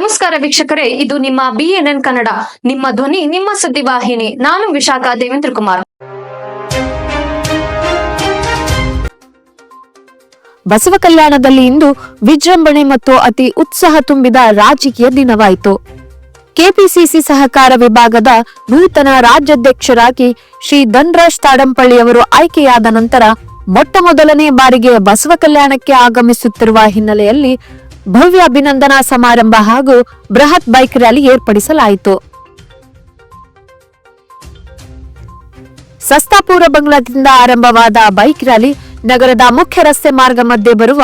ನಮಸ್ಕಾರ ವೀಕ್ಷಕರೇ, ಇದು ನಿಮ್ಮ ಬಿಎನ್ಎನ್ ಕನ್ನಡ, ನಿಮ್ಮ ಧ್ವನಿ, ನಿಮ್ಮ ಸುದ್ದಿವಾಹಿನಿ ನಾನು ವಿಶಾಖ ದೇವೇಂದ್ರ ಕುಮಾರ್. ಬಸವ ಕಲ್ಯಾಣದಲ್ಲಿ ಇಂದು ವಿಜೃಂಭಣೆ ಮತ್ತು ಅತಿ ಉತ್ಸಾಹ ತುಂಬಿದ ರಾಜಕೀಯ ದಿನವಾಯಿತು. ಕೆಪಿಸಿಸಿ ಸಹಕಾರ ವಿಭಾಗದ ನೂತನ ರಾಜ್ಯಾಧ್ಯಕ್ಷರಾಗಿ ಶ್ರೀ ಧನ್ರಾಜ್ ತಾಡಂಪಳ್ಳಿಯವರು ಆಯ್ಕೆಯಾದ ನಂತರ ಮೊಟ್ಟ ಮೊದಲನೇ ಬಾರಿಗೆ ಬಸವ ಕಲ್ಯಾಣಕ್ಕೆ ಆಗಮಿಸುತ್ತಿರುವ ಹಿನ್ನೆಲೆಯಲ್ಲಿ ಭವ್ಯ ಅಭಿನಂದನಾ ಸಮಾರಂಭ ಹಾಗೂ ಬೃಹತ್ ಬೈಕ್ ರ್ಯಾಲಿ ಏರ್ಪಡಿಸಲಾಯಿತು. ಸಸ್ತಾಪುರ ಬಂಗ್ಲಾದಿಂದ ಆರಂಭವಾದ ಬೈಕ್ ರ್ಯಾಲಿ ನಗರದ ಮುಖ್ಯ ರಸ್ತೆ ಮಾರ್ಗ ಮಧ್ಯೆ ಬರುವ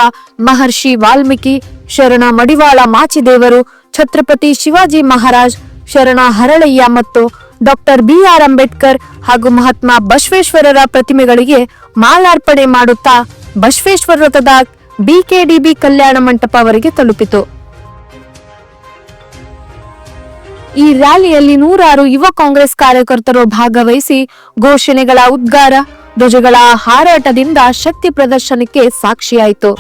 ಮಹರ್ಷಿ ವಾಲ್ಮೀಕಿ ಶರಣ ಮಡಿವಾಳ ಮಾಚಿದೇವರು, ಛತ್ರಪತಿ ಶಿವಾಜಿ ಮಹಾರಾಜ್ ಶರಣ ಹರಳಯ್ಯ ಮತ್ತು ಡಾಕ್ಟರ್ ಬಿಆರ್ ಅಂಬೇಡ್ಕರ್ ಹಾಗೂ ಮಹಾತ್ಮ ಬಸವೇಶ್ವರರ ಪ್ರತಿಮೆಗಳಿಗೆ ಮಾಲಾರ್ಪಣೆ ಮಾಡುತ್ತಾ ಬಸವೇಶ್ವರ ವೃತ್ತದ ಬಿಕೆಡಿಬಿ ಕಲ್ಯಾಣ ಮಂಟಪ ಅವರಿಗೆ ತಲುಪಿತು. ಈ ರ್ಯಾಲಿಯಲ್ಲಿ ನೂರಾರು ಯುವ ಕಾಂಗ್ರೆಸ್ ಕಾರ್ಯಕರ್ತರು ಭಾಗವಹಿಸಿ ಘೋಷಣೆಗಳ ಉದ್ಗಾರ, ಧ್ವಜಗಳ ಹಾರಾಟದಿಂದ ಶಕ್ತಿ ಪ್ರದರ್ಶನಕ್ಕೆ ಸಾಕ್ಷಿಯಾಯಿತು.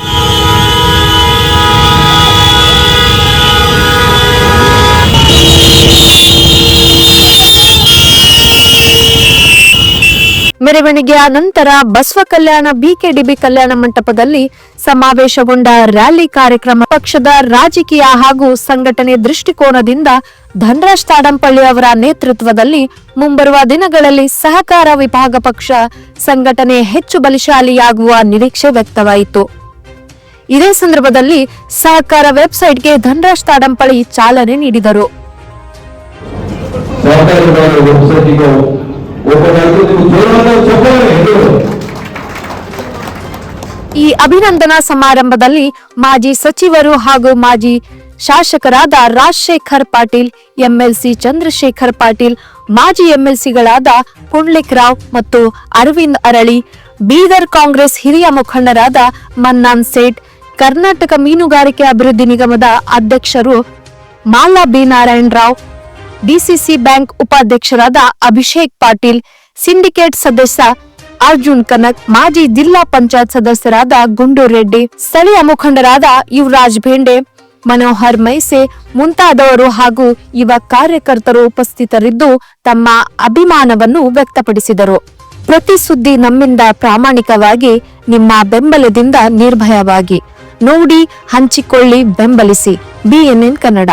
ಮೆರವಣಿಗೆಯ ನಂತರ ಬಸವ ಕಲ್ಯಾಣ, ಬಿಕೆಡಿಬಿ ಕಲ್ಯಾಣ ಮಂಟಪದಲ್ಲಿ ಸಮಾವೇಶಗೊಂಡ ರ್ಯಾಲಿ ಕಾರ್ಯಕ್ರಮ. ಪಕ್ಷದ ರಾಜಕೀಯ ಹಾಗೂ ಸಂಘಟನೆ ದೃಷ್ಟಿಕೋನದಿಂದ ಧನರಾಜ್ ತಾಡಂಪಳ್ಳಿ ಅವರ ನೇತೃತ್ವದಲ್ಲಿ ಮುಂಬರುವ ದಿನಗಳಲ್ಲಿ ಸಹಕಾರ ವಿಭಾಗ ಪಕ್ಷ ಸಂಘಟನೆ ಹೆಚ್ಚು ಬಲಿಶಾಲಿಯಾಗುವ ನಿರೀಕ್ಷೆ ವ್ಯಕ್ತವಾಯಿತು. ಇದೇ ಸಂದರ್ಭದಲ್ಲಿ ಸಹಕಾರ ವೆಬ್ಸೈಟ್ಗೆ ಧನರಾಜ್ ತಾಡಂಪಳ್ಳಿ ಚಾಲನೆ ನೀಡಿದರು. ಈ ಅಭಿನಂದನಾ ಸಮಾರಂಭದಲ್ಲಿ ಮಾಜಿ ಸಚಿವರು ಹಾಗೂ ಮಾಜಿ ಶಾಸಕರಾದ ರಾಜಶೇಖರ್ ಪಾಟೀಲ್, ಎಂಎಲ್ಸಿ ಚಂದ್ರಶೇಖರ್ ಪಾಟೀಲ್, ಮಾಜಿ ಎಂಎಲ್ಸಿಗಳಾದ ಪುಂಡ್ಲಿಕ್ ರಾವ್ ಮತ್ತು ಅರವಿಂದ್ ಅರಳಿ, ಬೀದರ್ ಕಾಂಗ್ರೆಸ್ ಹಿರಿಯ ಮುಖಂಡರಾದ ಮನ್ನಾನ್ ಸೇಠ್, ಕರ್ನಾಟಕ ಮೀನುಗಾರಿಕೆ ಅಭಿವೃದ್ಧಿ ನಿಗಮದ ಅಧ್ಯಕ್ಷರು Mala B Narayan Rao DCC bank ಉಪಾಧ್ಯಕ್ಷರಾದ ಅಭಿಷೇಕ್ ಪಾಟೀಲ್, ಸಿಂಡಿಕೇಟ್ ಸದಸ್ಯ ಅರ್ಜುನ್ ಕನಕ್, ಮಾಜಿ ಜಿಲ್ಲಾ ಪಂಚಾಯತ್ ಸದಸ್ಯರಾದ ಗುಂಡು ರೆಡ್ಡಿ ಸ್ಥಳೀಯ ಮುಖಂಡರಾದ ಯುವರಾಜ್ ಭೇಂಡೆ, ಮನೋಹರ್ ಮೈಸೆ ಮುಂತಾದವರು ಹಾಗೂ ಯುವ ಕಾರ್ಯಕರ್ತರು ಉಪಸ್ಥಿತರಿದ್ದು ತಮ್ಮ ಅಭಿಮಾನವನ್ನು ವ್ಯಕ್ತಪಡಿಸಿದರು. ಪ್ರತಿ ಸುದ್ದಿ ನಮ್ಮಿಂದ ಪ್ರಾಮಾಣಿಕವಾಗಿ, ನಿಮ್ಮ ಬೆಂಬಲದಿಂದ ನಿರ್ಭಯವಾಗಿ. ನೋಡಿ ಹಂಚಿಕೊಳ್ಳಿ, ಬೆಂಬಲಿಸಿ. ಬಿಎನ್ಎನ್ ಕನ್ನಡ.